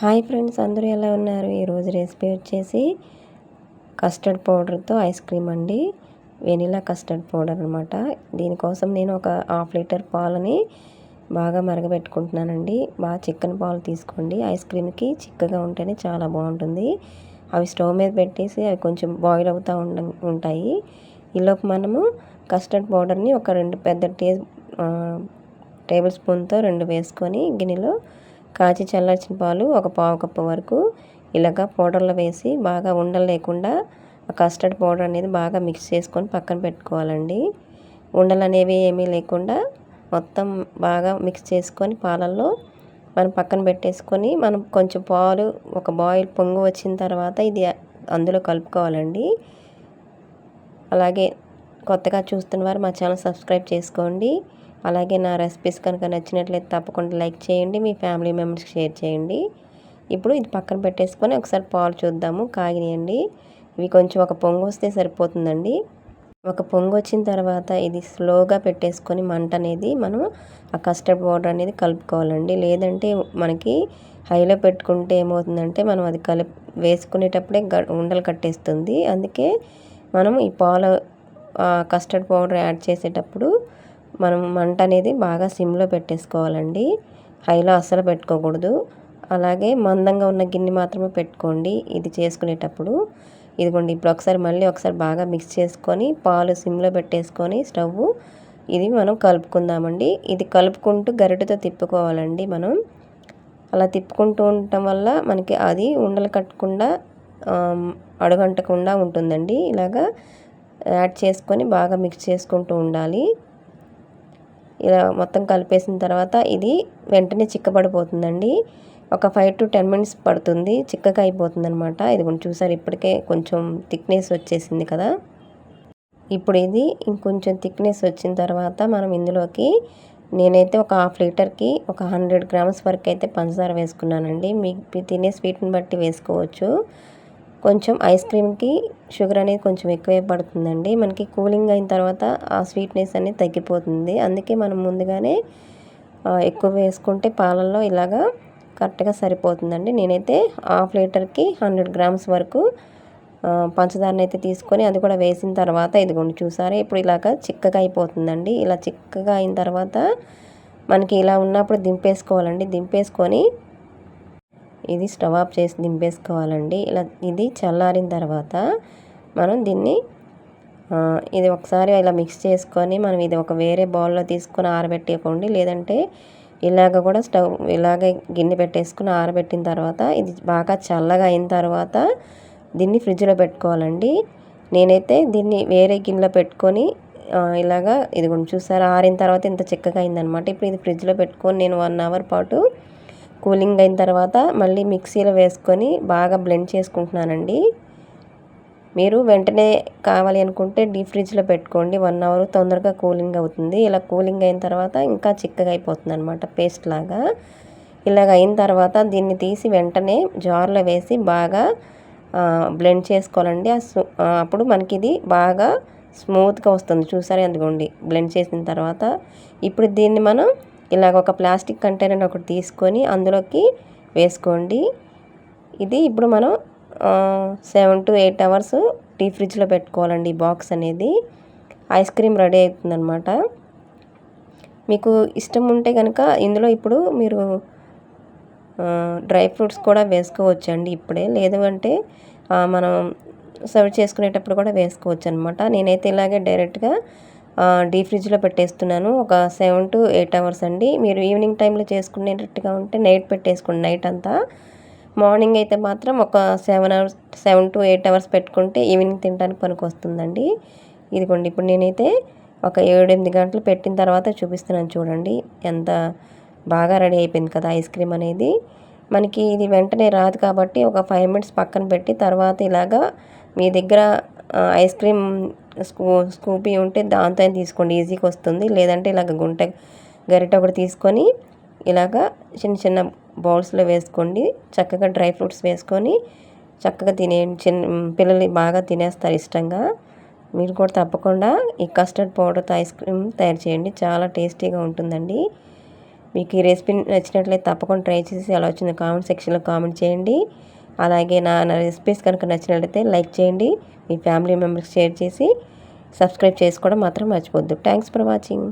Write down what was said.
Hi friends అందరూ ఎలా ఉన్నారు? ఈరోజు రెసిపీ వచ్చేసి కస్టర్డ్ పౌడర్తో ఐస్ క్రీమ్ అండి. వెనిలా కస్టర్డ్ పౌడర్ అనమాట దీనికోసం నేను ఒక హాఫ్ లీటర్ పాలని బాగా మరగబెట్టుకుంటున్నానండి. బాగా చిక్కని పాలు తీసుకోండి. ఐస్ క్రీమ్కి చిక్కగా ఉంటేనే చాలా బాగుంటుంది. అవి స్టవ్ మీద పెట్టేసి అవి కొంచెం బాయిల్ అవుతూ ఉండ ఉంటాయి. ఈలోపు మనము కస్టర్డ్ పౌడర్ని ఒక రెండు పెద్ద టే టేబుల్ స్పూన్తో రెండు వేసుకొని గిన్నెలో కాచి చల్లార్చిన పాలు ఒక పావు కప్పు వరకు ఇలాగ పౌడర్లో వేసి బాగా ఉండలు లేకుండా కస్టర్డ్ పౌడర్ అనేది బాగా మిక్స్ చేసుకొని పక్కన పెట్టుకోవాలండి. ఉండలు అనేవి ఏమీ లేకుండా మొత్తం బాగా మిక్స్ చేసుకొని పాలల్లో మనం పక్కన పెట్టేసుకొని మనం కొంచెం పాలు ఒక బాయిల్ పొంగు వచ్చిన తర్వాత ఇది అందులో కలుపుకోవాలండి. అలాగే కొత్తగా చూస్తున్న వారు మా ఛానల్ సబ్స్క్రైబ్ చేసుకోండి. అలాగే నా రెసిపీస్ కనుక నచ్చినట్లయితే తప్పకుండా లైక్ చేయండి మీ ఫ్యామిలీ మెంబర్స్కి షేర్ చేయండి. ఇప్పుడు ఇది పక్కన పెట్టేసుకొని ఒకసారి పాలు చూద్దాము కాగినాయండి. ఇవి కొంచెం ఒక పొంగు వస్తే సరిపోతుందండి. ఒక పొంగు వచ్చిన తర్వాత ఇది స్లోగా పెట్టేసుకొని మంట అనేది మనం ఆ కస్టర్డ్ పౌడర్ అనేది కలుపుకోవాలండి. లేదంటే మనకి హైలో పెట్టుకుంటే ఏమవుతుందంటే మనం అది కలిపి వేసుకునేటప్పుడే ఉండలు కట్టేస్తుంది. అందుకే మనం ఈ పాలు కస్టర్డ్ పౌడర్ యాడ్ చేసేటప్పుడు మనం మంట అనేది బాగా సిమ్లో పెట్టేసుకోవాలండి. హైలో అస్సలు పెట్టుకోకూడదు. అలాగే మందంగా ఉన్న గిన్నె మాత్రమే పెట్టుకోండి. ఇది చేసుకునేటప్పుడు ఇదిగోండి ఇప్పుడు ఒకసారి మళ్ళీ ఒకసారి బాగా మిక్స్ చేసుకొని పాలు సిమ్లో పెట్టేసుకొని స్టవ్ ఇది మనం కలుపుకుందామండి. ఇది కలుపుకుంటూ గరిటెతో తిప్పుకోవాలండి మనం. అలా తిప్పుకుంటూ ఉండటం వల్ల మనకి అది ఉండలు కట్టకుండా అడుగంటకుండా ఉంటుందండి. ఇలాగా యాడ్ చేసుకొని బాగా మిక్స్ చేసుకుంటూ ఉండాలి. ఇలా మొత్తం కలిపేసిన తర్వాత ఇది వెంటనే చిక్కబడిపోతుందండి. ఒక ఫైవ్ టు టెన్ మినిట్స్ పడుతుంది. చిక్కగా అయిపోతుంది అనమాట ఇది కొంచెం చూసారు ఇప్పటికే కొంచెం థిక్నెస్ వచ్చేసింది కదా. ఇప్పుడు ఇది ఇంకొంచెం థిక్నెస్ వచ్చిన తర్వాత మనం ఇందులోకి నేనైతే ఒక హాఫ్ లీటర్కి ఒక హండ్రెడ్ గ్రామ్స్ వరకు అయితే పంచదార వేసుకున్నానండి. మీకు తినే స్వీట్ని బట్టి వేసుకోవచ్చు. కొంచెం ఐస్ క్రీమ్కి షుగర్ అనేది కొంచెం ఎక్కువే పడుతుందండి. మనకి కూలింగ్ అయిన తర్వాత ఆ స్వీట్నెస్ అనేది తగ్గిపోతుంది. అందుకే మనం ముందుగానే ఎక్కువ వేసుకుంటే పాలల్లో ఇలాగా కరెక్ట్గా సరిపోతుందండి. నేనైతే హాఫ్ లీటర్కి హండ్రెడ్ గ్రామ్స్ వరకు పంచదారని అయితే తీసుకొని అది కూడా వేసిన తర్వాత ఇదిగోండి చూసారా ఇప్పుడు ఇలాగ చిక్కగా అయిపోతుందండి. ఇలా చిక్కగా అయిన తర్వాత మనకి ఇలా ఉన్నప్పుడు దింపేసుకోవాలండి. దింపేసుకొని ఇది స్టవ్ ఆఫ్ చేసి దింపేసుకోవాలండి. ఇలా ఇది చల్లారిన తర్వాత మనం దీన్ని ఇది ఒకసారి ఇలా మిక్స్ చేసుకొని మనం ఇది ఒక వేరే బౌల్లో తీసుకొని ఆరబెట్టేయకండి. లేదంటే ఇలాగ కూడా స్టవ్ ఇలాగే గిన్నె పెట్టేసుకుని ఆరబెట్టిన తర్వాత ఇది బాగా చల్లగా అయిన తర్వాత దీన్ని ఫ్రిడ్జ్లో పెట్టుకోవాలండి. నేనైతే దీన్ని వేరే గిన్నెలో పెట్టుకొని ఇలాగా ఇది కొంచెం చూసారా ఆరిన తర్వాత ఇంత చిక్కగా అయిందనమాట ఇప్పుడు ఇది ఫ్రిడ్జ్లో పెట్టుకొని నేను వన్ అవర్ పాటు కూలింగ్ అయిన తర్వాత మళ్ళీ మిక్సీలో వేసుకొని బాగా బ్లెండ్ చేసుకుంటున్నానండి. మీరు వెంటనే కావాలి అనుకుంటే డీప్ ఫ్రిడ్జ్లో పెట్టుకోండి. వన్ అవర్ తొందరగా కూలింగ్ అవుతుంది. ఇలా కూలింగ్ అయిన తర్వాత ఇంకా చిక్కగా అయిపోతుంది అనమాట పేస్ట్ లాగా. ఇలాగ అయిన తర్వాత దీన్ని తీసి వెంటనే జార్లో వేసి బాగా బ్లెండ్ చేసుకోవాలండి. అప్పుడు మనకి ఇది బాగా స్మూత్గా వస్తుంది. చూసారే? అందుకోండి బ్లెండ్ చేసిన తర్వాత ఇప్పుడు దీన్ని మనం ఇలాగ ఒక ప్లాస్టిక్ కంటైనర్ ఒకటి తీసుకొని అందులోకి వేసుకోండి. ఇది ఇప్పుడు మనం సెవెన్ టు ఎయిట్ అవర్స్ డీ ఫ్రిడ్జ్లో పెట్టుకోవాలండి ఈ బాక్స్ అనేది. ఐస్ క్రీమ్ రెడీ అవుతుందన్నమాట. మీకు ఇష్టం ఉంటే కనుక ఇందులో ఇప్పుడు మీరు డ్రై ఫ్రూట్స్ కూడా వేసుకోవచ్చు అండి ఇప్పుడే. లేదు అంటే మనం సర్వ్ చేసుకునేటప్పుడు కూడా వేసుకోవచ్చు అనమాట నేనైతే ఇలాగే డైరెక్ట్గా డీ ఫ్రిడ్జ్లో పెట్టేస్తున్నాను. ఒక సెవెన్ టు ఎయిట్ అవర్స్ అండి. మీరు ఈవినింగ్ టైంలో చేసుకునేటట్టుగా ఉంటే నైట్ పెట్టేసుకోండి నైట్ అంతా. మార్నింగ్ అయితే మాత్రం ఒక seven hours seven to eight hours పెట్టుకుంటే ఈవినింగ్ తినడానికి పనికి వస్తుందండి ఇదిగోండి ఇప్పుడు నేనైతే ఒక ఏడు ఎనిమిది గంటలు పెట్టిన తర్వాత చూపిస్తున్నాను చూడండి. ఎంత బాగా రెడీ అయిపోయింది కదా ఐస్ క్రీమ్ అనేది. మనకి ఇది వెంటనే రాదు కాబట్టి ఒక ఫైవ్ మినిట్స్ పక్కన పెట్టి తర్వాత ఇలాగా మీ దగ్గర ఐస్ క్రీమ్ స్కూ స్కూపీ ఉంటే దాంతో తీసుకోండి ఈజీగా వస్తుంది. లేదంటే ఇలాగ గుంట గరిట ఒకటి తీసుకొని ఇలాగ చిన్న చిన్న బౌల్స్లో వేసుకోండి. చక్కగా డ్రై ఫ్రూట్స్ వేసుకొని చక్కగా తినే చిన్న పిల్లలు బాగా తినేస్తారు ఇష్టంగా. మీరు కూడా తప్పకుండా ఈ కస్టర్డ్ పౌడర్తో ఐస్ క్రీమ్ తయారు చేయండి. చాలా టేస్టీగా ఉంటుందండి. మీకు ఈ రెసిపీ నచ్చినట్లయితే తప్పకుండా ట్రై చేసి అలా వచ్చింది కామెంట్ సెక్షన్లో కామెంట్ చేయండి. అలాగే నా రెసిపీస్ కనుక నచ్చినట్లయితే లైక్ చేయండి. మీ ఫ్యామిలీ మెంబర్స్ షేర్ చేసి సబ్స్క్రైబ్ చేసుకోవడం మాత్రం మర్చిపోద్దు థ్యాంక్స్ ఫర్ వాచింగ్